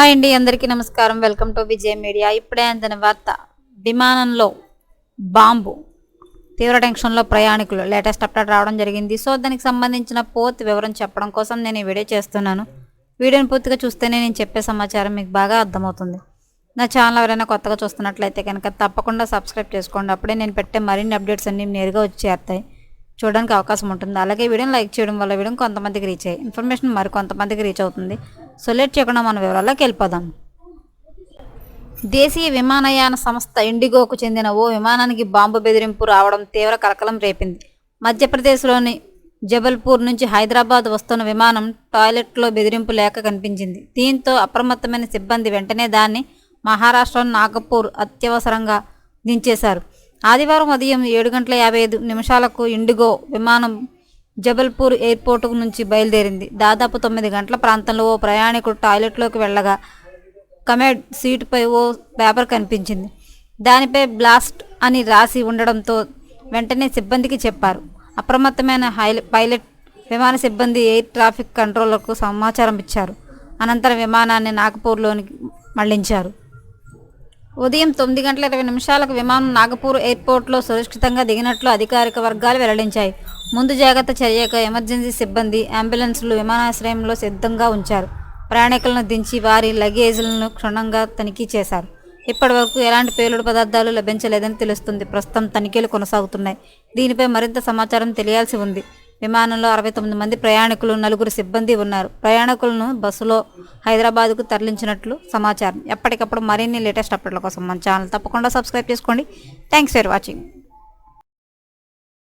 Hi అండి అందరికీ నమస్కారం. Welcome to Vijay media. ఇప్పుడే అందిన వార్త విమానంలో బాంబు తీవ్ర టెన్షన్లో ప్రయాణికులు. లేటెస్ట్ అప్డేట్ రావడం జరిగింది. సో దానికి సంబంధించిన పూర్తి వివరం చెప్పడం కోసం నేను ఈ వీడియో చేస్తున్నాను. వీడియోని పూర్తిగా చూస్తేనే నేను చెప్పే సమాచారం మీకు బాగా అర్థమవుతుంది. నా ఛానల్ ఎవరైనా కొత్తగా చూస్తున్నట్లయితే కనుక తప్పకుండా సబ్స్క్రైబ్ చేసుకోండి. అప్పుడే నేను పెట్టే మరిన్ని అప్డేట్స్ అన్ని నేరుగా వచ్చి చేస్తాయి చూడడానికి అవకాశం ఉంటుంది. అలాగే వీడియోని లైక్ చేయడం వల్ల వీడియో కొంతమందికి రీచ్ అయ్యి ఇన్ఫర్మేషన్ మరి కొంతమందికి రీచ్ అవుతుంది. సో లేట్ చేయకుండా మన వివరాల్లోకి వెళ్ళిపోదాం. దేశీయ విమానయాన సంస్థ ఇండిగోకు చెందిన ఓ విమానానికి బాంబు బెదిరింపు రావడం తీవ్ర కలకలం రేపింది. మధ్యప్రదేశ్లోని జబల్పూర్ నుంచి హైదరాబాద్ వస్తున్న విమానం టాయిలెట్లో బెదిరింపు లేక కనిపించింది. దీంతో అప్రమత్తమైన సిబ్బంది వెంటనే దాన్ని మహారాష్ట్రలోని నాగపూర్ అత్యవసరంగా దించేశారు. ఆదివారం ఉదయం ఏడు గంటల యాభై ఐదు నిమిషాలకు ఇండిగో విమానం జబల్పూర్ ఎయిర్పోర్ట్ నుంచి బయలుదేరింది. దాదాపు తొమ్మిది గంటల ప్రాంతంలో ఓ ప్రయాణికుడు టాయిలెట్లోకి వెళ్ళగా కమెడ్ సీటుపై ఓ పేపర్ కనిపించింది. దానిపై బ్లాస్ట్ అని రాసి ఉండడంతో వెంటనే సిబ్బందికి చెప్పారు. అప్రమత్తమైన హైల పైలట్ విమాన సిబ్బంది ఎయిర్ ట్రాఫిక్ కంట్రోలర్కు సమాచారం ఇచ్చారు. అనంతరం విమానాన్ని నాగపూర్లోనికి మళ్ళించారు. ఉదయం తొమ్మిది గంటల ఇరవై నిమిషాలకు విమానం నాగపూర్ ఎయిర్పోర్ట్లో సురక్షితంగా దిగినట్లు అధికారిక వర్గాలు వెల్లడించాయి. ముందు జాగ్రత్త చర్యగా ఎమర్జెన్సీ సిబ్బంది అంబులెన్సులు విమానాశ్రయంలో సిద్ధంగా ఉంచారు. ప్రయాణికులను దించి వారి లగేజీలను క్షుణ్ణంగా తనిఖీ చేశారు. ఇప్పటివరకు ఎలాంటి పేలుడు పదార్థాలు లభించలేదని తెలుస్తుంది. ప్రస్తుతం తనిఖీలు కొనసాగుతున్నాయి. దీనిపై మరింత సమాచారం తెలియాల్సి ఉంది. విమానంలో అరవై తొమ్మిది మంది ప్రయాణికులు నలుగురు సిబ్బంది ఉన్నారు. ప్రయాణికులను బస్సులో హైదరాబాద్కు తరలించినట్లు సమాచారం. ఎప్పటికప్పుడు మరిన్ని లేటెస్ట్ అప్డేట్ల కోసం మన ఛానల్ తప్పకుండా సబ్స్క్రైబ్ చేసుకోండి. Thanks for watching.